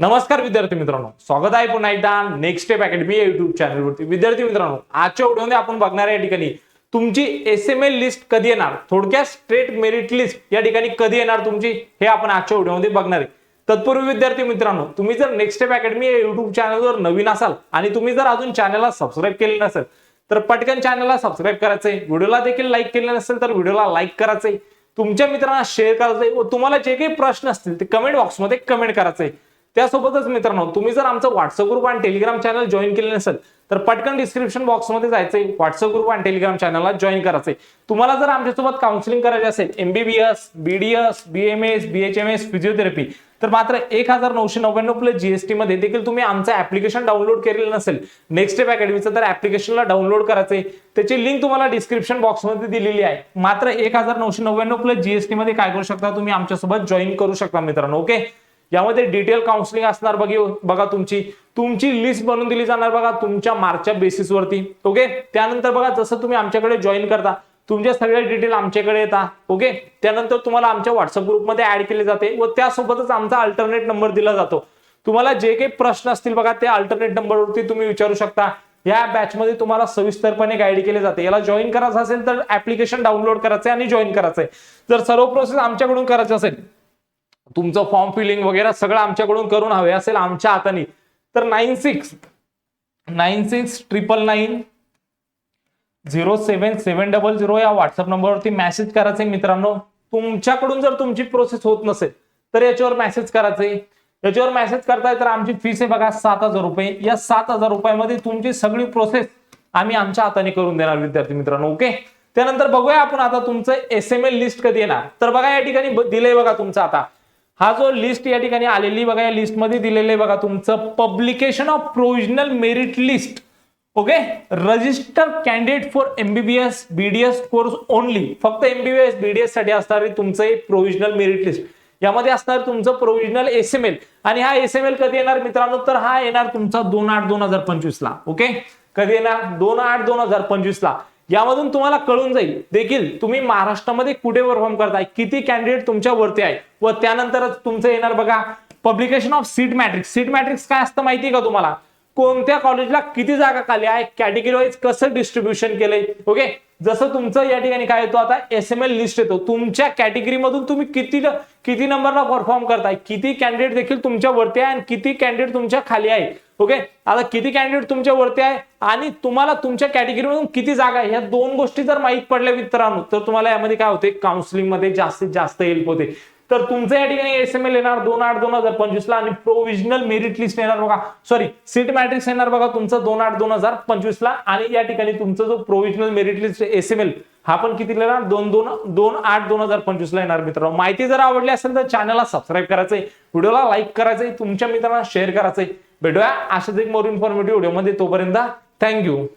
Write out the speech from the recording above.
नमस्कार विद्यार्थी मित्रांनो. स्वागत आहे पुन्हा एकदा नेक्स्ट स्टेप अकॅडमी या युट्यूब चॅनलवरती विद्यार्थी मित्रांनो आजच्या व्हिडिओमध्ये आपण बघणार या ठिकाणी तुमची एस एम एल लिस्ट कधी येणार? थोडक्यात स्ट्रेट मेरिट लिस्ट या ठिकाणी कधी येणार तुमची? हे आपण आजच्या व्हिडिओमध्ये बघणार आहे. तत्पूर्वी विद्यार्थी मित्रांनो तुम्ही जर नेक्स्ट स्टेप अकॅडमी या युट्यूब चॅनलवर नवीन असाल आणि तुम्ही जर अजून चॅनलला सबस्क्राईब केले नसेल तर पटकन चॅनलला सबस्क्राईब करायचंय. व्हिडिओला देखील लाईक केले नसेल तर व्हिडिओला लाईक करायचंय. तुमच्या मित्रांना शेअर करायचंय व तुम्हाला जे काही प्रश्न असतील ते कमेंट बॉक्समध्ये कमेंट करायचंय. त्यासोबतच मित्रांनो तुम्ही जर आमचं व्हॉट्सअप ग्रुप आणि टेलिग्राम चॅनल जॉईन केले नसेल तर पटकन डिस्क्रिप्शन बॉक्समध्ये जायचंय. व्हॉट्सअप ग्रुप आणि टेलिग्राम चॅनलला जॉईन करायचंय. तुम्हाला जर आमच्यासोबत काउन्सिलिंग करायचे असेल MBBS BDS BMS BHMS physiotherapy तर मात्र एक हजार नऊशे नव्याण्णव प्लस जीएसटी मध्ये देखील तुम्ही आमचं ऍप्लिकेशन डाउनलोड केलेलं नसेल. नेक्स्ट स्टेप अकॅडमीचं तर ऍप्लिकेशनला डाउनलोड करायचंय. त्याची लिंक तुम्हाला डिस्क्रिप्शन बॉक्समध्ये दिलेली आहे. मात्र एक हजार नऊशे नव्याण्णव प्लस जीएसटी मध्ये काय करू शकता? तुम्ही आमच्यासोबत जॉईन करू शकता मित्रांनो ओके यामध्ये डिटेल काउन्सिलिंग असणार बघी बघा तुमची. तुमची लिस्ट बनवून दिली जाणार बघा तुमच्या मार्कच्या बेसिसवरती ओके त्यानंतर बघा जसं तुम्ही आमच्याकडे जॉईन करता तुमच्या सगळ्या डिटेल आमच्याकडे येतात ओके त्यानंतर तुम्हाला आमच्या व्हॉट्सअप ग्रुपमध्ये ऍड केले जाते व त्यासोबतच आमचा अल्टरनेट नंबर दिला जातो. तुम्हाला जे काही प्रश्न असतील बघा ते अल्टरनेट नंबरवरती तुम्ही विचारू शकता. या बॅच मध्ये तुम्हाला सविस्तरपणे गाईड केले जाते. याला जॉईन करायचं असेल तर ऍप्लिकेशन डाउनलोड करायचं आणि जॉईन करायचंय. जर सर्व प्रोसेस आमच्याकडून करायचं असेल तुमचं फॉर्म फिलिंग वगैरे सगळं आमच्याकडून करून हवे असेल आमच्या हाताने. तर nine six nine six triple nine zero seven seven double zero या व्हॉट्सअप नंबरवरती मेसेज करायचे मित्रांनो. तुमच्याकडून जर तुमची प्रोसेस होत नसेल तर याच्यावर मेसेज करायचे याच्यावर मेसेज करताय तर आमची फीस आहे बघा सात हजार रुपये. या सात हजार रुपयामध्ये तुमची सगळी प्रोसेस आम्ही आमच्या हाताने करून देणार विद्यार्थी मित्रांनो ओके? त्यानंतर बघूया आपण आता तुमचं एस एम एल लिस्ट कधी येणार. तर बघा या ठिकाणी दिलंय बघा तुमचं आता. हा जो लिस्ट या ठिकाणी आलेली बघा या लिस्टमध्ये दिलेलं आहे बघा तुमचं publication of provisional merit list okay register candidate for MBBS BDS course only फक्त एमबीबीएस बीडीएससाठी असणारे तुमचं प्रोविजनल मेरिट लिस्ट यामध्ये असणार तुमचं प्रोविजनल एस एम एल आणि हा एस एम एल कधी येणार मित्रांनो? तर हा येणार तुमचा दोन आठ दोन हजार पंचवीस ला ओके कधी येणार? दोन आठ दोन हजार पंचवीस ला यामधून तुम्हाला कळून जाईल. देखील तुम्ही महाराष्ट्रामध्ये कुठे परफॉर्म करताय? किती कॅन्डिडेट तुमच्या वरती आहे? व त्यानंतरच तुमचं येणार बघा publication of seat matrix seat matrix काय असतं माहिती आहे का तुम्हाला? कोणत्या कॉलेजला किती जागा खाली आहे? कॅटेगरी वाईज कसं डिस्ट्रीब्युशन केलंय? ओके जसं तुमचं या ठिकाणी काय येतो आता? एस एम एल लिस्ट येतो. तुमच्या कॅटेगरीमधून तुम्ही किती किती नंबरला परफॉर्म करताय? किती कॅन्डिडेट देखील तुमच्या वरती आहे? आणि किती कॅन्डिडेट तुमच्या खाली आहे? ओके आता किती कॅन्डिडेट तुमच्या वरती आहे? आणि तुम्हाला तुमच्या कॅटेगरीमधून किती जागा आहे? या दोन गोष्टी जर माहीत पडल्या मित्रांनो तर तुम्हाला यामध्ये काय होते? काउन्सिलिंगमध्ये जास्तीत जास्त हेल्प होते. तर तुमचं या ठिकाणी एस एम एल येणार दोन आठ दोन हजार पंचवीस ला आणि प्रोव्हिजनल मेरिट लिस्ट येणार बघा. सॉरी सीट मॅट्रिक्स येणार बघा तुमचं दोन आठ दोन हजार पंचवीस ला आणि या ठिकाणी तुमचा जो provisional merit list S M L हा पण किती येणार? दोन दोन दोन आठ दोन हजार पंचवीस ला येणार मित्रांनो. माहिती जर आवडली असेल तर चॅनलला सबस्क्राईब करायचंय व्हिडिओला लाईक करायचंय तुमच्या मित्रांना शेअर करायचंय. भेटूया अशाच एक मोर इन्फॉर्मेटिव्ह व्हिडिओमध्ये तोपर्यंत Thank you.